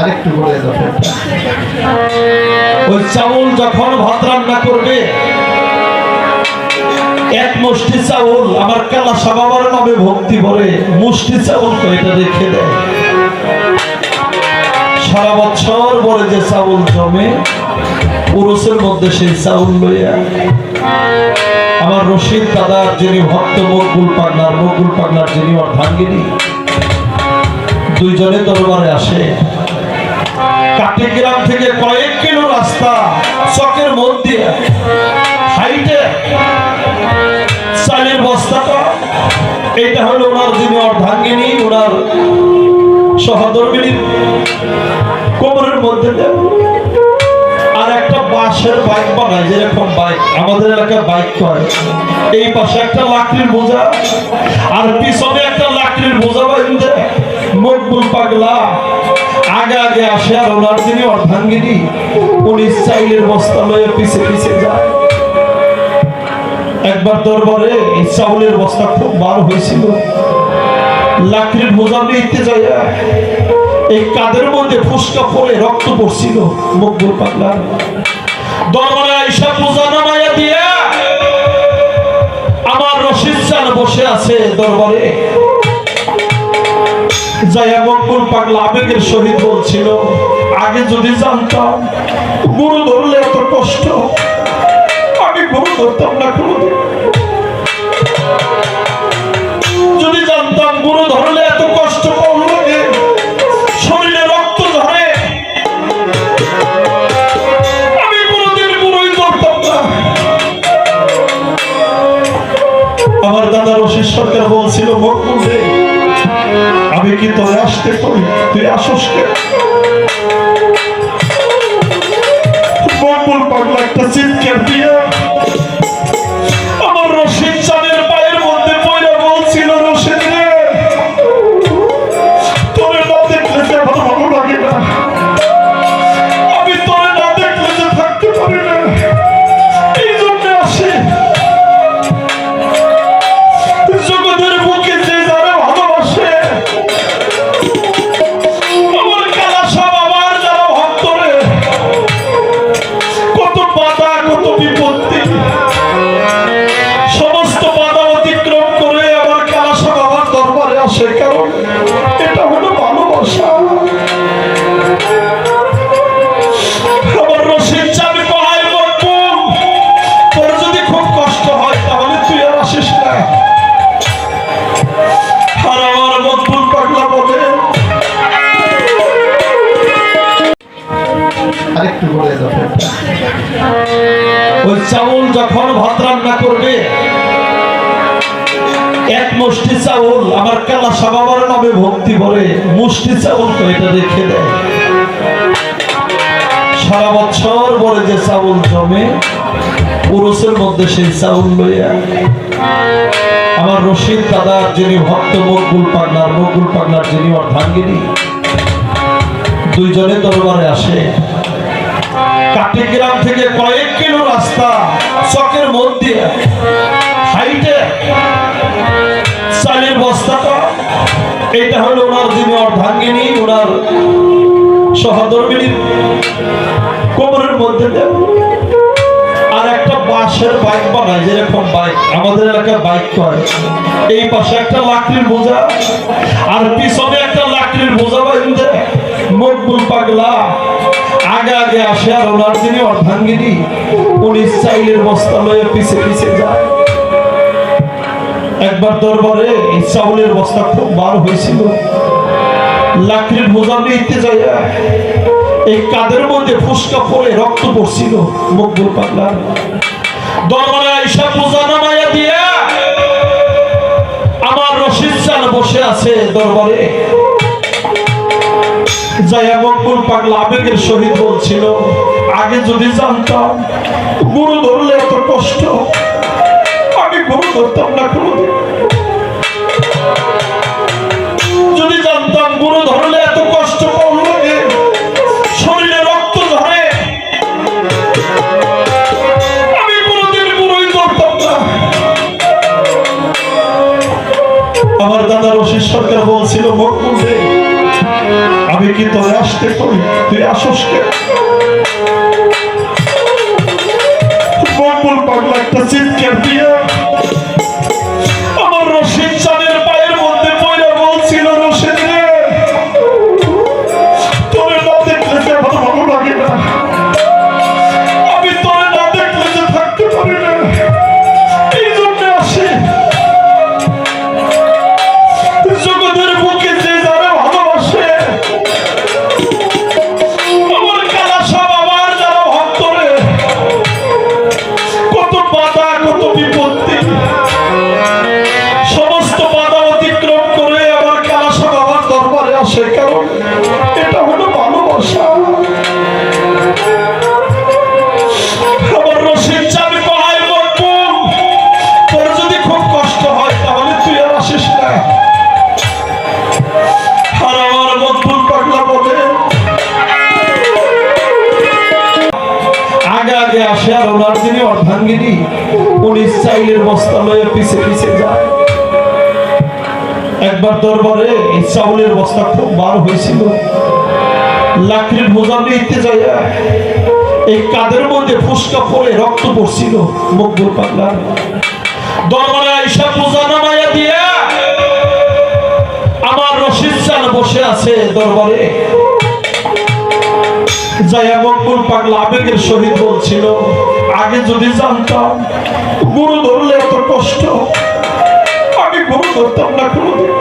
আরেকটু বলে দাও ওই চাউল যখন ভাত রান্না করবে, এক মুষ্টি চাউল আমার কালা সাবাবার নামে ভক্তি ভরে মুষ্টি চাউল এটা রেখে দেয়। সারা বছর পরে যে চাউল জমে, পুরুষের মধ্যে সেই চাউল লইয়া, আমার রশিদ দাদার যিনি ভক্ত মকবুল পাগনার মকবুল পাগনার যিনি অর্ধাঙ্গিনী দুইজনে দরবারে আসে। কাটিগ্রাম থেকে কয়েক কিলো রাস্তা চকের মধ্যে হাইটে চালের বস্তাটা, এটা হলো ওনার যিনি অর্ধাঙ্গিনী, ওনার সহধর্মিনী কোমরের মধ্যে আর একটা বাঁশের বাইক বানায়, যেরকম বাইক আমাদের এলাকায় বাইক করে এই পাশে একটা লাকড়ির বোঝা, আর পিছনে একটা লাকড়ির বোঝা বাইন্দে মকবুল পাগলা। আগে আসে আর ওনার যিনি অর্ধাঙ্গিনী, উনি চাইলের বস্তা লয়ে পিছে পিছে যায়। একবার দরবারে এই চাউলের বস্তা খুব বার হয়েছিল। লাকড়ির বোঝা নিতে যাইয়া এই কাদের মধ্যে ফুসকা পড়ে রক্ত পড়ছিল, মকবুল পাগলা দরবারে আইসা পূজা নামাইয়া দিয়া আমার রশিদ চান বসে আছে দরবারে। যাইয়া মকবুল পাগলা আবেগের সহিত বলছিল, আগে যদি জানতাম গুরু ধরলে এত কষ্ট, আমি গুরু ধরতাম না কোনোদিন। যদি জানতাম গুরু ধরলে এত কষ্ট আসতে তুই আসস আরেকটু বলে ফেরটা। ওই চাউল যখন ভাত রান্না করবে, এক মুষ্টি চাউল, আমার কালা সাবাবার নামে ভক্তি ভরে মুষ্টি চাউল তো এটা রেখে দেয়। সারা বছর পরে যে চাউল জমে, পুরুষের মধ্যে সেই চাউল লইয়া। আমার রশিদ দাদার যিনি ভক্ত মকবুল পাগনার মকবুল পাগনার যিনি অর্ধাঙ্গিনী, দুইজনে দরবারে আসে। কাটিগ্রাম থেকে কয়েক কিলো রাস্তা, চকের মধ্যে হাইটে। চালের বস্তাটা এটা হলো ওনার যিনি অর্ধাঙ্গিনী ওনার সহধর্মিনী কোমরের মধ্যে আর একটা বাঁশের বাইক বানায়, যেরকম বাইক, আমাদের এলাকায় বাইক করে এই পাশে একটা লাকড়ির বোঝা আর পিছনে একটা লাকড়ির বোঝা বাইন্দে মকবুল পাগলা। আগে আগে আসে আর ওনার যিনি অর্ধাঙ্গিনী উনি চাইলের বস্তা লয়ে পিছে পিছে যায়। একবার দরবারে এই চাউলের বস্তা খুব বার হয়েছিল। লাকড়ির নিতে যাইয়া এই কাদের মধ্যে ফুসকা পড়ে রক্ত পড়ছিল, মকবুল দরবারে আইসা নামাইয়া দিয়া আমার রশিদ চান বসে আছে দরবারে। পাগলা আবেগের সহিত বলছিল, আগে যদি জানতাম, গুরু ধরলে এত কষ্ট, আমি গুরু না কোনোদিন শরীরে রক্ত ধরে আমি ধরতাম না। আমার দাদা রশিদ সরকার বলছিল আমি কি তোরে আসতে তুই আসস কে আগে আগে আসে আর ওনার অর্ধাঙ্গিনী চাইলের যায়। একবার দরবারে বস্তা খুব বার হয়েছিল। নিতে যাইয়া এই কাদের মধ্যে ফুসকা পড়ে রক্ত পড়ছিল মকবুল দরবারে আইসা বোঝা নামাইয়া দিয়া আমার রশিদ চান বসে আছে দরবারে। পাগলা আবেগের বলছিল, আগে যদি জানতাম গুরু ধরলে এত কষ্ট, আমি গুরু ধরতাম না কোনোদিন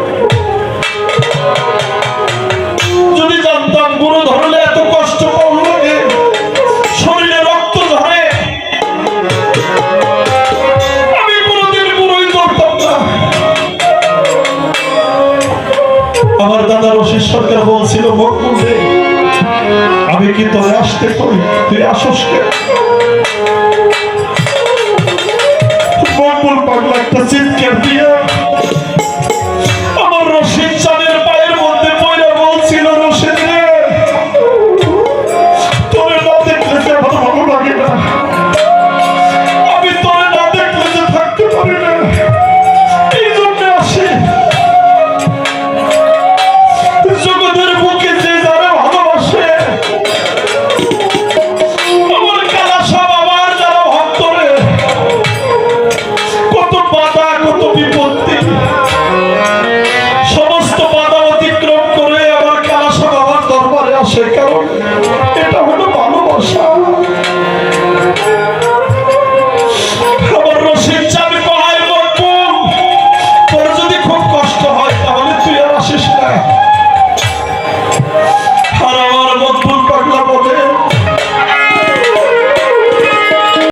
শরীরে রক্ত ধরে আমি ধরতাম না। আমার দাদা রশিদ সরকার বলছিল মকবুল আমি কি তোরে আসতে পারি তুই আসস কে?